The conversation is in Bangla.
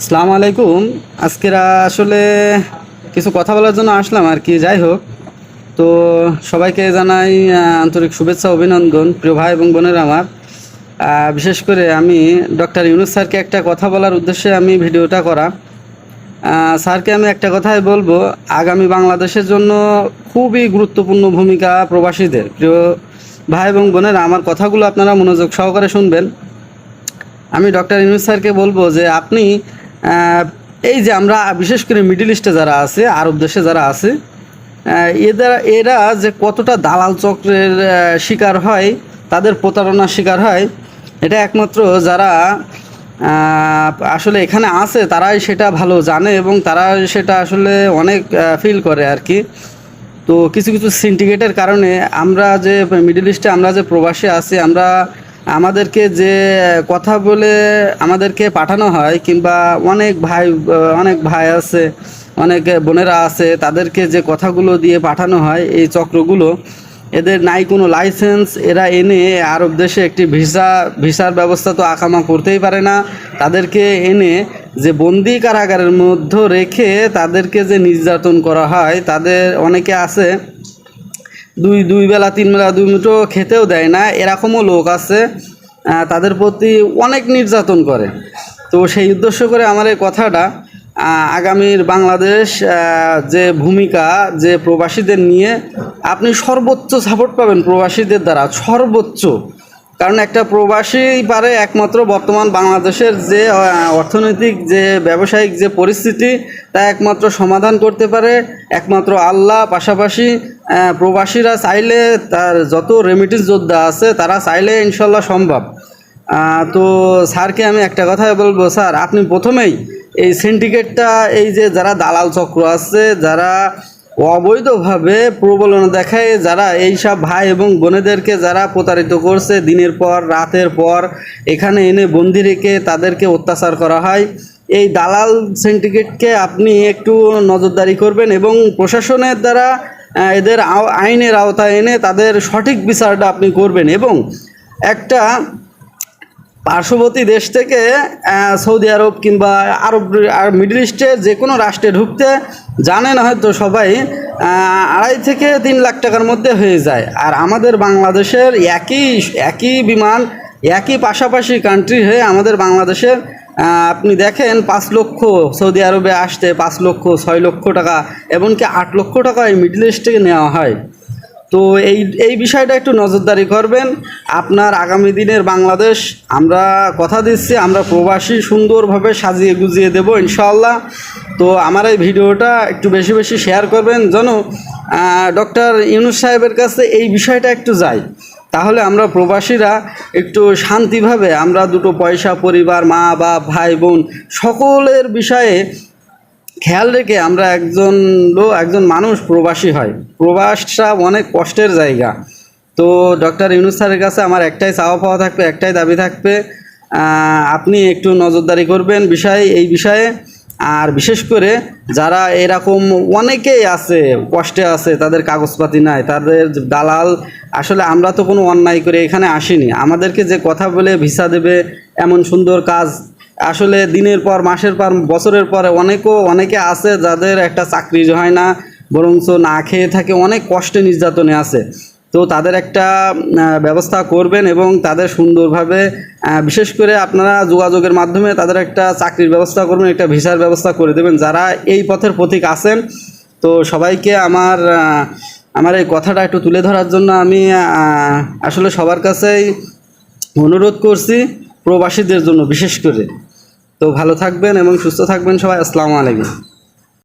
আসসালামু আলাইকুম। আজকের আসলে কিছু কথা বলার জন্য আসলাম আর কি, যাই হোক। তো সবাইকে জানাই আন্তরিক শুভেচ্ছা, অভিনন্দন, প্রিয় ভাই এবং বোনের আমার। বিশেষ করে আমি ডক্টর ইউনুস স্যারকে একটা কথা বলার উদ্দেশ্যে আমি ভিডিওটা করা। স্যারকে আমি একটা কথাই বলব, আগামী বাংলাদেশের জন্য খুবই গুরুত্বপূর্ণ ভূমিকা প্রবাসীদের। প্রিয় ভাই এবং বোনেরা, আমার কথাগুলো আপনারা মনোযোগ সহকারে শুনবেন। আমি ডক্টর ইউনুস স্যারকে বলব যে, আপনি এই যে আমরা, বিশেষ করে মিডল ইস্টে যারা আছে, আরব দেশে যারা আছে এদের, এরা যে কতটা দালাল চক্রের শিকার হয়, তাদের প্রতারণার শিকার হয়, এটা একমাত্র যারা আসলে এখানে আছে, তারাই সেটা ভালো জানে এবং তারা সেটা আসলে অনেক ফিল করে আর কি তো কিছু কিছু সিন্ডিকেটের কারণে আমরা যে মিডল ইস্টে আমরা যে প্রবাসী আছি, আমরা আমাদেরকে যে কথা বলে আমাদেরকে পাঠানো হয় কিংবা অনেক ভাই অনেক ভাই আছে, অনেক বোনেরা আছে, তাদেরকে যে কথাগুলো দিয়ে পাঠানো হয় এই চক্রগুলো, এদের নাই কোনো লাইসেন্স, এরা এনে আরব দেশে একটি ভিসা, ভিসার ব্যবস্থা তো আকামা করতেই পারে না। তাদেরকে এনে যে বন্দি কারাগারের মধ্যে রেখে তাদেরকে যে নির্যাতন করা হয়, তাদের অনেকে আছে দুই দুই বেলা, তিন বেলা, দুই মুঠো খেতেও দেয় না। এরকমও লোক আছে তাদের প্রতি অনেক নির্যাতন করে। তো সেই উদ্দেশ্য করে আমার এই কথাটা আগামীর বাংলাদেশ যে ভূমিকা, যে প্রবাসীদের নিয়ে আপনি সর্বোচ্চ সাপোর্ট পাবেন প্রবাসীদের দ্বারা, সর্বোচ্চ। কারণ একটা প্রবাসী পারে একমাত্র বর্তমান বাংলাদেশের যে অর্থনৈতিক, যে ব্যবসায়িক যে পরিস্থিতি, তা একমাত্র সমাধান করতে পারে। একমাত্র আল্লাহ পাশাপাশি প্রবাসীরা চাইলে তার যত রেমিটেন্স যোদ্ধা আছে, তারা চাইলে ইনশাল্লাহ সম্ভব। তো স্যারকে আমি একটা কথাই বলব, স্যার, আপনি প্রথমেই এই সিন্ডিকেটটা এই যে যারা দালাল চক্র আছে, যারা অবৈধভাবে প্রবলনা দেখায়, যারা এইসব ভাই এবং বোনেদেরকে যারা প্রতারিত করছে, দিনের পর, রাতের পর, এখানে এনে বন্দি রেখে তাদেরকে অত্যাচার করা হয়, এই দালাল সিন্ডিকেটকে আপনি একটু নজরদারি করবেন এবং প্রশাসনের দ্বারা এদের আইনের আওতায় এনে তাদের সঠিক বিচারটা আপনি করবেন। এবং একটা পার্শ্ববর্তী দেশ থেকে সৌদি আরব কিংবা আরব আর মিডল ইস্টে যে কোনো রাষ্ট্রে ঢুকতে জানেন হয়তো সবাই আড়াই থেকে তিন লাখ টাকার মধ্যে হয়ে যায়। আর আমাদের বাংলাদেশের একই একই বিমান, একই পাশাপাশি কান্ট্রি হয়ে আমাদের বাংলাদেশের আপনি দেখেন পাঁচ লক্ষ সৌদি আরবে আসতে পাঁচ লক্ষ, ছয় লক্ষ টাকা, এমনকি আট লক্ষ টাকা এই মিডল ইস্ট থেকে নেওয়া হয়। তো এই এই বিষয়টা একটু নজরদারি করবেন। আপনার আগামী দিনের বাংলাদেশ, আমরা কথা দিচ্ছি, আমরা প্রবাসী সুন্দরভাবে সাজিয়ে গুজিয়ে দেবো ইনশাআল্লাহ। তো আমার এই ভিডিওটা একটু বেশি বেশি শেয়ার করবেন। যেন ডক্টর ইউনুস সাহেবের কাছে এই বিষয়টা একটু যায়। তাহলে আমরা প্রবাসীরা একটু শান্তিভাবে আমরা দুটো পয়সা, পরিবার, মা, বাপ, ভাই, বোন সকলের বিষয়ে খেয়াল রেখে আমরা একজন লোক, একজন মানুষ প্রবাসী হয়। প্রবাসটা অনেক কষ্টের জায়গা। তো ডক্টর ইউনুস স্যারের কাছে আমার একটাই চাওয়া পাওয়া থাকবে, একটাই দাবি থাকবে আপনি একটু নজরদারি করবেন বিষয়ে, এই বিষয়ে আর বিশেষ করে যারা এরকম অনেকেই আছে, কষ্টে আছে, তাদের কাগজপাতি নাই, তাদের দালাল, আসলে আমরা তো কোনো অন্যায় করে এখানে আসিনি। আমাদেরকে যে কথা বলে ভিসা দেবে, এমন সুন্দর কাজ, আসলে দিনের পর, মাসের পর, বছরের পরে অনেকও, অনেকে আছে যাদের একটা চাকরি হয় না, বরঞ্চ না খেয়ে থাকে, অনেক কষ্টে নির্যাতনে আছে। তো তাদের একটা ব্যবস্থা করবেন এবং তাদের সুন্দরভাবে বিশেষ করে আপনারা যোগাযোগের মাধ্যমে তাদের একটা চাকরির ব্যবস্থা করবেন, একটা ভিসার ব্যবস্থা করে দেবেন। যারা এই পথের প্রতীক আছেন, তো সবাইকে আমার আমার এই কথাটা একটু তুলে ধরার জন্য আমি আসলে সবার কাছেই অনুরোধ করছি প্রবাসীদের জন্য বিশেষ করে। তো ভালো থাকবেন এবং সুস্থ থাকবেন সবাই। আসসালামু আলাইকুম।